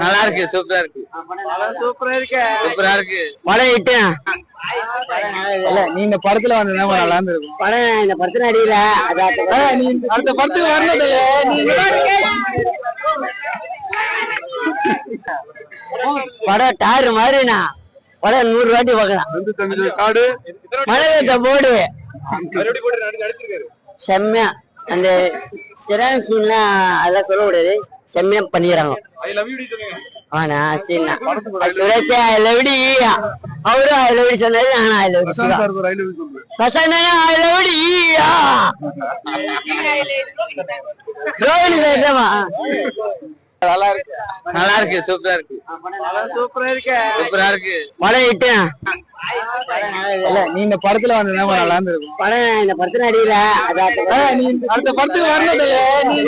நல்லா இருக்கு சூப்பரா இருக்கு சூப்பரா இருக்கு சூப்பரா இருக்கு படம் இட்டேன் இல்ல நீ இந்த படத்துல வந்து நல்லா இருந்திருக்கும். படம் இந்த படத்துல அடியில நீ அடுத்த படத்துக்கு வரல நீ. படம் டாரு மாதிரிண்ணா. படம் நூறு வாட்டி தம்பி காடு. மழை போடு. செம்மையா. அந்த சிறான் சீன்லாம் அதெல்லாம் சொல்லக்கூடாது. செம்மையா பண்ணிக்கிறாங்க. ஐ லவ் யூ சொல்லுங்க. ஆனா சீனா சுரேஷ் ஐ லவ் டி அவரும் ஐ லவ் சொன்னாரு நானும் I love Prashanth I Rohini பேசமா நல்லா இருக்கு நல்லா இருக்கு சூப்பரா இருக்கு சூப்பரா இருக்கு சூப்பரா இருக்கு படம் இட்டேன் இல்ல நீ இந்த படத்துல வந்து நல்லா இருந்திருக்கும். படம் இந்த படத்துல அடியில அடுத்த படத்துக்கு வரல நீ.